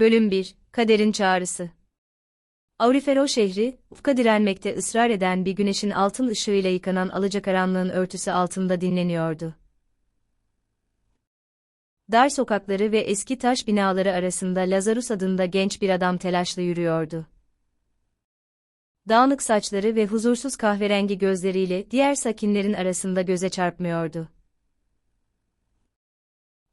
Bölüm 1 Kaderin Çağrısı Aurifero şehri, ufka direnmekte ısrar eden bir güneşin altın ışığıyla yıkanan alacakaranlığın örtüsü altında dinleniyordu. Dar sokakları ve eski taş binaları arasında Lazarus adında genç bir adam telaşla yürüyordu. Dağınık saçları ve huzursuz kahverengi gözleriyle diğer sakinlerin arasında göze çarpmıyordu.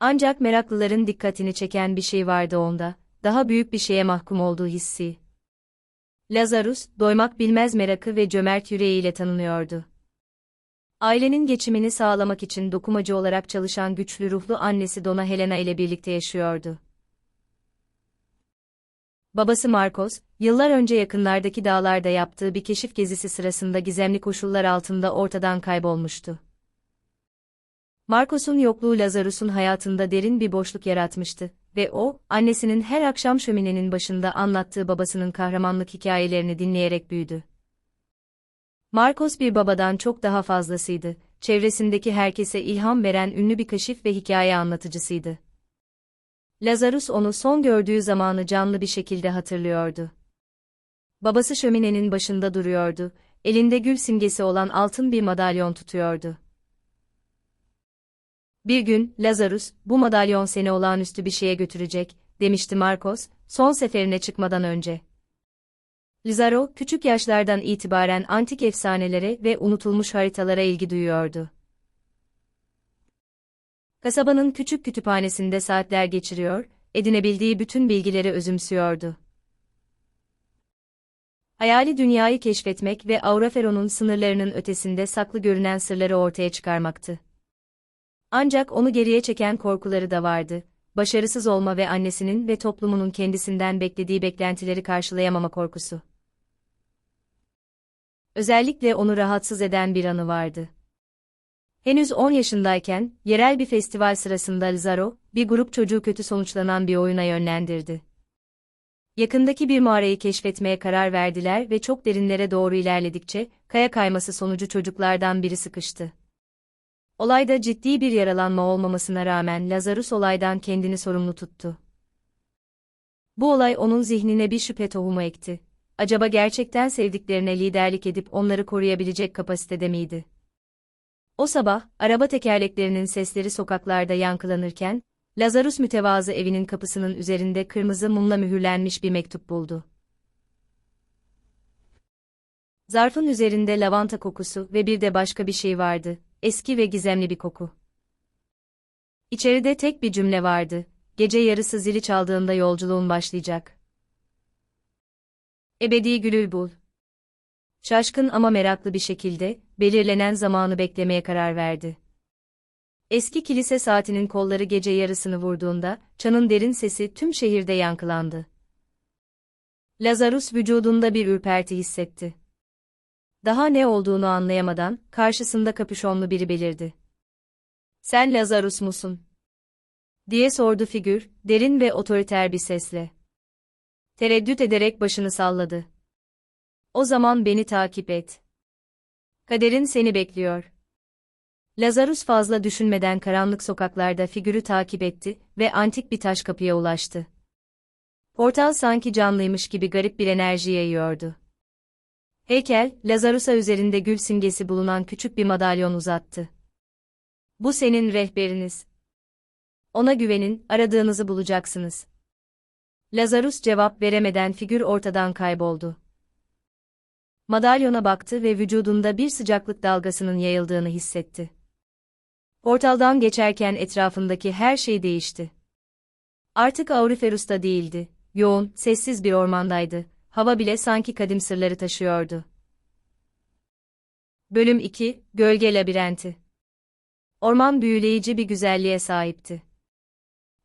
Ancak meraklıların dikkatini çeken bir şey vardı onda, daha büyük bir şeye mahkum olduğu hissi. Lazarus, doymak bilmez merakı ve cömert yüreğiyle tanınıyordu. Ailenin geçimini sağlamak için dokumacı olarak çalışan güçlü ruhlu annesi Dona Helena ile birlikte yaşıyordu. Babası Marcos, yıllar önce yakınlardaki dağlarda yaptığı bir keşif gezisi sırasında gizemli koşullar altında ortadan kaybolmuştu. Marcos'un yokluğu Lazarus'un hayatında derin bir boşluk yaratmıştı ve o, annesinin her akşam şöminenin başında anlattığı babasının kahramanlık hikayelerini dinleyerek büyüdü. Marcos bir babadan çok daha fazlasıydı, çevresindeki herkese ilham veren ünlü bir kaşif ve hikaye anlatıcısıydı. Lazarus onu son gördüğü zamanı canlı bir şekilde hatırlıyordu. Babası şöminenin başında duruyordu, elinde gül simgesi olan altın bir madalyon tutuyordu. Bir gün, Lazarus, bu madalyon seni olağanüstü bir şeye götürecek, demişti Marcos, son seferine çıkmadan önce. Lizaro, küçük yaşlardan itibaren antik efsanelere ve unutulmuş haritalara ilgi duyuyordu. Kasabanın küçük kütüphanesinde saatler geçiriyor, edinebildiği bütün bilgileri özümsüyordu. Hayali dünyayı keşfetmek ve Aurafero'nun sınırlarının ötesinde saklı görünen sırları ortaya çıkarmaktı. Ancak onu geriye çeken korkuları da vardı. Başarısız olma ve annesinin ve toplumunun kendisinden beklediği beklentileri karşılayamama korkusu. Özellikle onu rahatsız eden bir anı vardı. Henüz 10 yaşındayken, yerel bir festival sırasında Lizaro, bir grup çocuğu kötü sonuçlanan bir oyuna yönlendirdi. Yakındaki bir mağarayı keşfetmeye karar verdiler ve çok derinlere doğru ilerledikçe, kaya kayması sonucu çocuklardan biri sıkıştı. Olayda ciddi bir yaralanma olmamasına rağmen Lazarus olaydan kendini sorumlu tuttu. Bu olay onun zihnine bir şüphe tohumu ekti. Acaba gerçekten sevdiklerine liderlik edip onları koruyabilecek kapasitede miydi? O sabah, araba tekerleklerinin sesleri sokaklarda yankılanırken, Lazarus mütevazı evinin kapısının üzerinde kırmızı mumla mühürlenmiş bir mektup buldu. Zarfın üzerinde lavanta kokusu ve bir de başka bir şey vardı, eski ve gizemli bir koku. İçeride tek bir cümle vardı, gece yarısı zili çaldığında yolculuğun başlayacak. Ebedi gülül bul. Şaşkın ama meraklı bir şekilde, belirlenen zamanı beklemeye karar verdi. Eski kilise saatinin kolları gece yarısını vurduğunda, çanın derin sesi tüm şehirde yankılandı. Lazarus vücudunda bir ürperti hissetti. Daha ne olduğunu anlayamadan, karşısında kapüşonlu biri belirdi. Sen Lazarus musun? diye sordu figür, derin ve otoriter bir sesle. Tereddüt ederek başını salladı. O zaman beni takip et. Kaderin seni bekliyor. Lazarus fazla düşünmeden karanlık sokaklarda figürü takip etti ve antik bir taş kapıya ulaştı. Portal sanki canlıymış gibi garip bir enerji yayıyordu. Heykel, Lazarus'a üzerinde gül simgesi bulunan küçük bir madalyon uzattı. Bu senin rehberiniz. Ona güvenin, aradığınızı bulacaksınız. Lazarus cevap veremeden figür ortadan kayboldu. Madalyona baktı ve vücudunda bir sıcaklık dalgasının yayıldığını hissetti. Portaldan geçerken etrafındaki her şey değişti. Artık Auriferus'ta değildi, yoğun, sessiz bir ormandaydı, hava bile sanki kadim sırları taşıyordu. Bölüm 2, Gölge Labirenti Orman büyüleyici bir güzelliğe sahipti.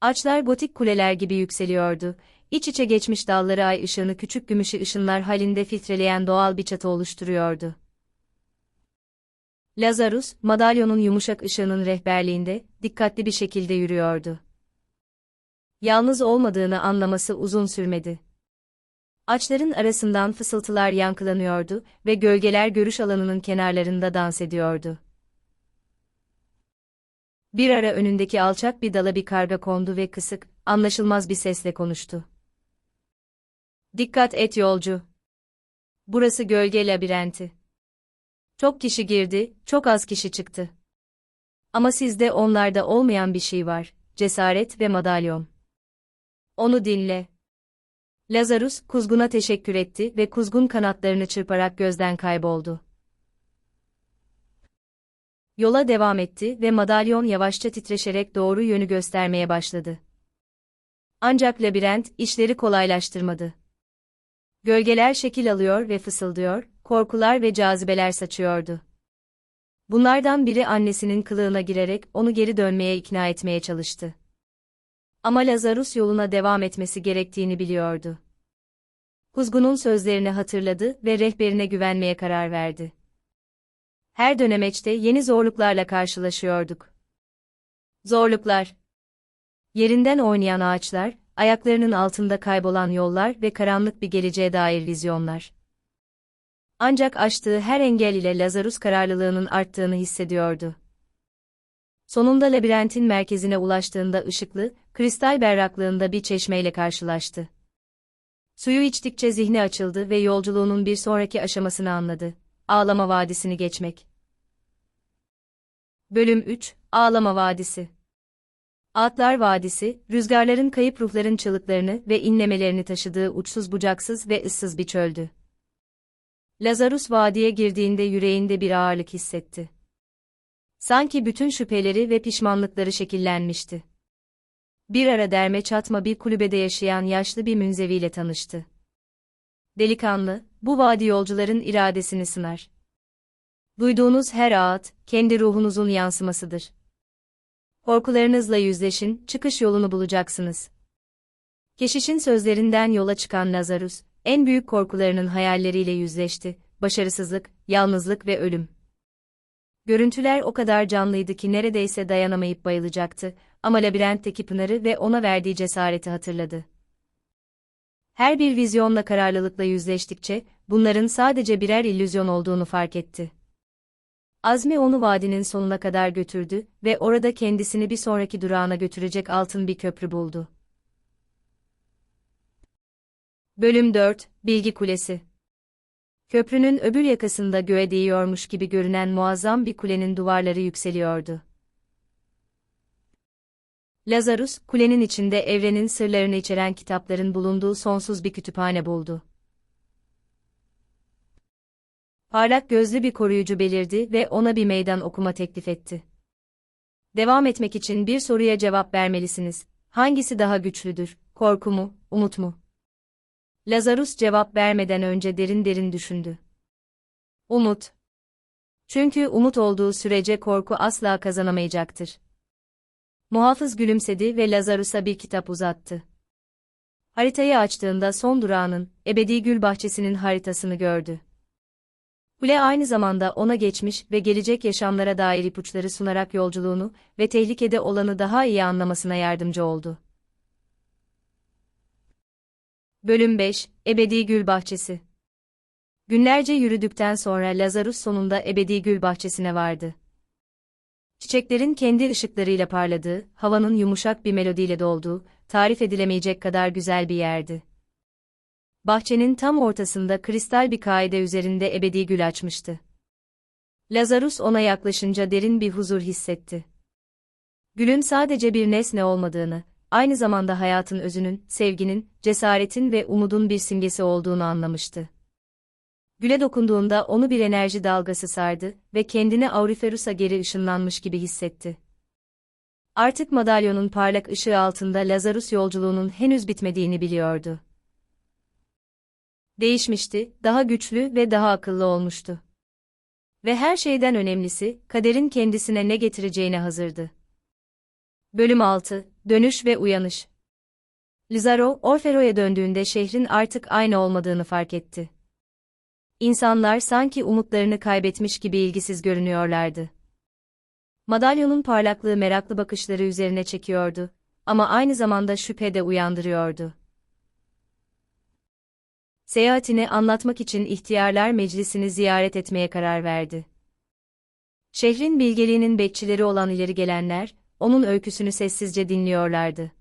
Ağaçlar gotik kuleler gibi yükseliyordu, iç içe geçmiş dalları ay ışığını küçük gümüşü ışınlar halinde filtreleyen doğal bir çatı oluşturuyordu. Lazarus, madalyonun yumuşak ışığının rehberliğinde, dikkatli bir şekilde yürüyordu. Yalnız olmadığını anlaması uzun sürmedi. Ağaçların arasından fısıltılar yankılanıyordu ve gölgeler görüş alanının kenarlarında dans ediyordu. Bir ara önündeki alçak bir dala bir karga kondu ve kısık, anlaşılmaz bir sesle konuştu. Dikkat et yolcu. Burası gölge labirenti. Çok kişi girdi, çok az kişi çıktı. Ama sizde onlarda olmayan bir şey var, cesaret ve madalyon. Onu dinle. Lazarus, kuzguna teşekkür etti ve kuzgun kanatlarını çırparak gözden kayboldu. Yola devam etti ve madalyon yavaşça titreşerek doğru yönü göstermeye başladı. Ancak labirent işleri kolaylaştırmadı. Gölgeler şekil alıyor ve fısıldıyor, korkular ve cazibeler saçıyordu. Bunlardan biri annesinin kılığına girerek onu geri dönmeye ikna etmeye çalıştı. Ama Lazarus yoluna devam etmesi gerektiğini biliyordu. Kuzgun'un sözlerini hatırladı ve rehberine güvenmeye karar verdi. Her dönemeçte yeni zorluklarla karşılaşıyorduk. Zorluklar. Yerinden oynayan ağaçlar, ayaklarının altında kaybolan yollar ve karanlık bir geleceğe dair vizyonlar. Ancak aştığı her engel ile Lazarus kararlılığının arttığını hissediyordu. Sonunda labirentin merkezine ulaştığında ışıklı, kristal berraklığında bir çeşmeyle karşılaştı. Suyu içtikçe zihni açıldı ve yolculuğunun bir sonraki aşamasını anladı. Ağlama Vadisi'ni geçmek. Bölüm 3 Ağlama Vadisi Atlar Vadisi, rüzgarların kayıp ruhların çığlıklarını ve inlemelerini taşıdığı uçsuz bucaksız ve ıssız bir çöldü. Lazarus vadiye girdiğinde yüreğinde bir ağırlık hissetti. Sanki bütün şüpheleri ve pişmanlıkları şekillenmişti. Bir ara derme çatma bir kulübede yaşayan yaşlı bir münzeviyle tanıştı. Delikanlı, bu vadi yolcuların iradesini sınar. Duyduğunuz her ağıt, kendi ruhunuzun yansımasıdır. Korkularınızla yüzleşin, çıkış yolunu bulacaksınız. Keşişin sözlerinden yola çıkan Lazarus, en büyük korkularının hayalleriyle yüzleşti, başarısızlık, yalnızlık ve ölüm. Görüntüler o kadar canlıydı ki neredeyse dayanamayıp bayılacaktı, ama labirentteki Pınar'ı ve ona verdiği cesareti hatırladı. Her bir vizyonla kararlılıkla yüzleştikçe, bunların sadece birer illüzyon olduğunu fark etti. Azmi onu vadinin sonuna kadar götürdü ve orada kendisini bir sonraki durağına götürecek altın bir köprü buldu. Bölüm 4 Bilgi Kulesi Köprünün öbür yakasında göğe değiyormuş gibi görünen muazzam bir kulenin duvarları yükseliyordu. Lazarus, kulenin içinde evrenin sırlarını içeren kitapların bulunduğu sonsuz bir kütüphane buldu. Parlak gözlü bir koruyucu belirdi ve ona bir meydan okuma teklif etti. Devam etmek için bir soruya cevap vermelisiniz. Hangisi daha güçlüdür, korku mu, umut mu? Lazarus cevap vermeden önce derin derin düşündü. Umut. Çünkü umut olduğu sürece korku asla kazanamayacaktır. Muhafız gülümsedi ve Lazarus'a bir kitap uzattı. Haritayı açtığında son durağının, ebedi gül bahçesinin haritasını gördü. Kule aynı zamanda ona geçmiş ve gelecek yaşamlara dair ipuçları sunarak yolculuğunu ve tehlikede olanı daha iyi anlamasına yardımcı oldu. Bölüm 5 Ebedi Gül Bahçesi Günlerce yürüdükten sonra Lazarus sonunda Ebedi Gül Bahçesi'ne vardı. Çiçeklerin kendi ışıklarıyla parladığı, havanın yumuşak bir melodiyle dolduğu, tarif edilemeyecek kadar güzel bir yerdi. Bahçenin tam ortasında kristal bir kaide üzerinde ebedi gül açmıştı. Lazarus ona yaklaşınca derin bir huzur hissetti. Gülün sadece bir nesne olmadığını, aynı zamanda hayatın özünün, sevginin, cesaretin ve umudun bir simgesi olduğunu anlamıştı. Güle dokunduğunda onu bir enerji dalgası sardı ve kendini Auriferus'a geri ışınlanmış gibi hissetti. Artık madalyonun parlak ışığı altında Lazarus yolculuğunun henüz bitmediğini biliyordu. Değişmişti, daha güçlü ve daha akıllı olmuştu. Ve her şeyden önemlisi, kaderin kendisine ne getireceğine hazırdı. Bölüm 6 Dönüş ve Uyanış Lizaro, Orfero'ya döndüğünde şehrin artık aynı olmadığını fark etti. İnsanlar sanki umutlarını kaybetmiş gibi ilgisiz görünüyorlardı. Madalyonun parlaklığı meraklı bakışları üzerine çekiyordu ama aynı zamanda şüphe de uyandırıyordu. Seyahatini anlatmak için ihtiyarlar meclisini ziyaret etmeye karar verdi. Şehrin bilgeliğinin bekçileri olan ileri gelenler, onun öyküsünü sessizce dinliyorlardı.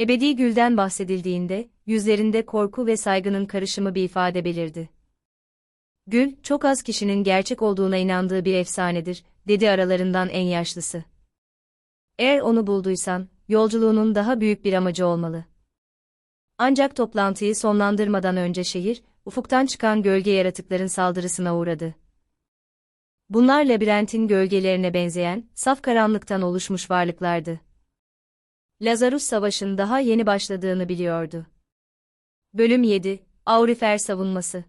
Ebedi gülden bahsedildiğinde, yüzlerinde korku ve saygının karışımı bir ifade belirdi. Gül, çok az kişinin gerçek olduğuna inandığı bir efsanedir, dedi aralarından en yaşlısı. Eğer onu bulduysan, yolculuğunun daha büyük bir amacı olmalı. Ancak toplantıyı sonlandırmadan önce şehir, ufuktan çıkan gölge yaratıkların saldırısına uğradı. Bunlar labirentin gölgelerine benzeyen, saf karanlıktan oluşmuş varlıklardı. Lazarus savaşın daha yeni başladığını biliyordu. Bölüm 7 Aurifer savunması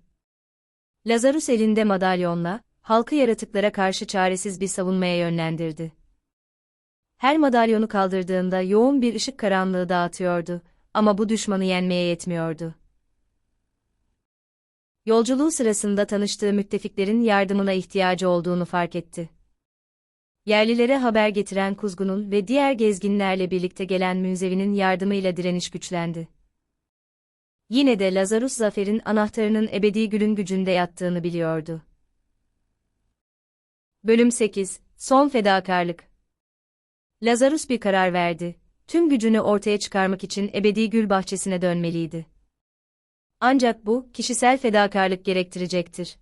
Lazarus elinde madalyonla, halkı yaratıklara karşı çaresiz bir savunmaya yönlendirdi. Her madalyonu kaldırdığında yoğun bir ışık karanlığı dağıtıyordu ama bu düşmanı yenmeye yetmiyordu. Yolculuğu sırasında tanıştığı müttefiklerin yardımına ihtiyacı olduğunu fark etti. Yerlilere haber getiren Kuzgun'un ve diğer gezginlerle birlikte gelen Münzevi'nin yardımıyla direniş güçlendi. Yine de Lazarus zaferin anahtarının ebedi gülün gücünde yattığını biliyordu. Bölüm 8 Son fedakarlık Lazarus bir karar verdi. Tüm gücünü ortaya çıkarmak için ebedi gül bahçesine dönmeliydi. Ancak bu, kişisel fedakarlık gerektirecektir.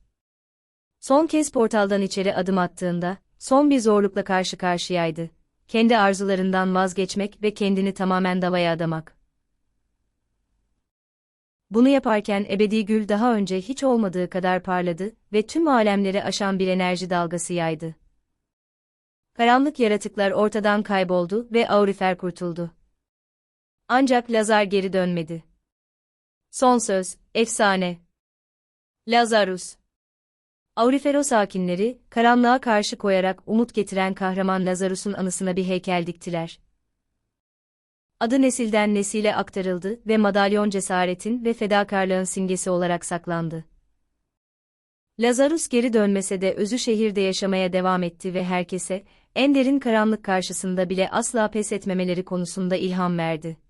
Son kez portaldan içeri adım attığında, son bir zorlukla karşı karşıyaydı. Kendi arzularından vazgeçmek ve kendini tamamen davaya adamak. Bunu yaparken ebedi gül daha önce hiç olmadığı kadar parladı ve tüm alemleri aşan bir enerji dalgası yaydı. Karanlık yaratıklar ortadan kayboldu ve Aurifer kurtuldu. Ancak Lazar geri dönmedi. Son söz, efsane. Lazarus. Aurifero sakinleri, karanlığa karşı koyarak umut getiren kahraman Lazarus'un anısına bir heykel diktiler. Adı nesilden nesile aktarıldı ve madalyon cesaretin ve fedakarlığın simgesi olarak saklandı. Lazarus geri dönmese de özü şehirde yaşamaya devam etti ve herkese, en derin karanlık karşısında bile asla pes etmemeleri konusunda ilham verdi.